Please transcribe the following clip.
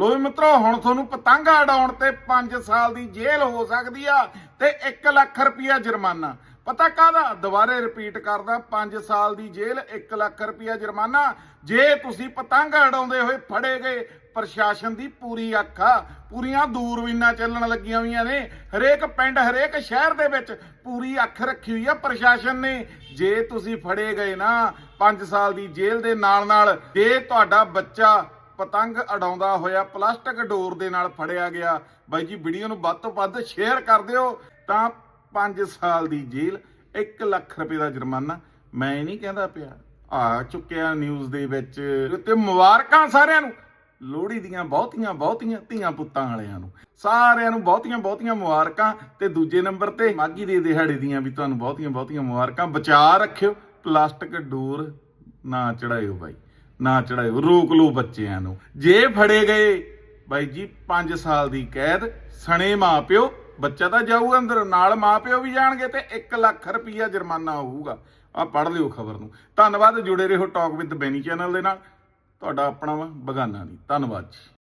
ਲੋ ਵੀ ਮਿੱਤਰੋ, ਹੁਣ ਤੁਹਾਨੂੰ ਪਤੰਗਾ ਉਡਾਉਣ ਤੇ 5 ਸਾਲ ਦੀ ਜੇਲ੍ਹ ਹੋ ਸਕਦੀ ਆ ਤੇ 1 ਲੱਖ ਰੁਪਇਆ ਜੁਰਮਾਨਾ। ਪਤਾ ਕਾਹਦਾ? ਦੁਬਾਰੇ ਰਿਪੀਟ ਕਰਦਾ 5 ਸਾਲ ਦੀ ਜੇਲ੍ਹ 1 ਲੱਖ ਰੁਪਇਆ ਜੁਰਮਾਨਾ। ਜੇ ਤੁਸੀਂ ਪਤੰਗ ਉਡਾਉਂਦੇ ਹੋਏ ਫੜੇ ਗਏ, ਪ੍ਰਸ਼ਾਸਨ ਦੀ ਪੂਰੀ ਅੱਖ ਪੂਰੀਆਂ ਦੂਰਬੀਨਾਂ ਚੱਲਣ ਲੱਗੀਆਂ ਹੋਈਆਂ ਨੇ। ਹਰੇਕ ਪਿੰਡ, ਹਰੇਕ ਸ਼ਹਿਰ ਦੇ ਵਿੱਚ ਪੂਰੀ ਅੱਖ ਰੱਖੀ ਹੋਈ ਆ ਪ੍ਰਸ਼ਾਸਨ ਨੇ। ਜੇ ਤੁਸੀਂ ਫੜੇ ਗਏ ਨਾ 5 ਸਾਲ ਦੀ ਜੇਲ੍ਹ ਦੇ ਨਾਲ ਨਾਲ ਜੇ ਤੁਹਾਡਾ ਬੱਚਾ ਪਤੰਗ ਉਡਾਉਂਦਾ ਹੋਇਆ ਪਲਾਸਟਿਕ ਡੋਰ ਦੇ ਨਾਲ ਫੜਿਆ ਗਿਆ। ਬਾਈ ਜੀ, ਵੀਡੀਓ ਨੂੰ ਵੱਧ ਤੋਂ ਵੱਧ ਸ਼ੇਅਰ ਕਰ ਦਿਓ, ਤਾਂ 5 ਸਾਲ ਦੀ ਜੇਲ੍ਹ 1 ਲੱਖ ਰੁਪਏ ਦਾ ਜੁਰਮਾਨਾ। ਮੈਂ ਨਹੀਂ ਕਹਿੰਦਾ ਪਿਆ। ਆ ਚੁੱਕਿਆ ਨਿਊਜ਼ ਦੇ ਵਿੱਚ। ਤੇ ਮੁਬਾਰਕਾਂ ਸਾਰਿਆਂ ਨੂੰ। ਲੋਹੜੀ ਦੀਆਂ ਬਹੁਤੀਆਂ ਬਹੁਤੀਆਂ ਧੀਆਂ ਪੁੱਤਾਂ ਵਾਲਿਆਂ ਨੂੰ। ਸਾਰਿਆਂ ਨੂੰ ਬਹੁਤੀਆਂ ਬਹੁਤੀਆਂ ਮੁਬਾਰਕਾਂ। ਤੇ ਦੂਜੇ ਨੰਬਰ ਤੇ ਮਾਗੀ ਦੇ ਦਿਹਾੜੇ ਦੀਆਂ ਵੀ ਤੁਹਾਨੂੰ ਬਹੁਤੀਆਂ ਬਹੁਤੀਆਂ ਮੁਬਾਰਕਾਂ। ਬਚਾ ਰੱਖਿਓ। ਪਲਾਸਟਿਕ ਡੋਰ ਨਾ ਚੜਾਇਓ ਬਾਈ। ਨਾ ਚੜਾਇਓ, ਰੋਕ ਲਓ ਬੱਚਿਆਂ ਨੂੰ। ਜੇ ਫੜੇ ਗਏ, ਬਾਈ ਜੀ 5 ਸਾਲ ਦੀ ਕੈਦ, ਸਣੇ ਮਾਪਿਓ, ਬੱਚਾ ਤਾਂ ਜਾਊਗਾ ਅੰਦਰ, ਨਾਲ ਮਾਪਿਓ ਵੀ ਜਾਣਗੇ ਤੇ 1 ਲੱਖ ਰੁਪਈਆ ਜੁਰਮਾਨਾ ਹੋਊਗਾ। ਆ ਪੜ੍ਹ ਲਿਓ ਖਬਰ ਨੂੰ। ਧੰਨਵਾਦ, ਜੁੜੇ ਰਹੋ ਟਾਕ ਵਿਦ ਬੈਨੀ ਚੈਨਲ ਦੇ ਨਾਲ। ਤੁਹਾਡਾ ਆਪਣਾ ਵਾ ਬਗਾਨਾ ਨਹੀਂ। ਧੰਨਵਾਦ ਜੀ।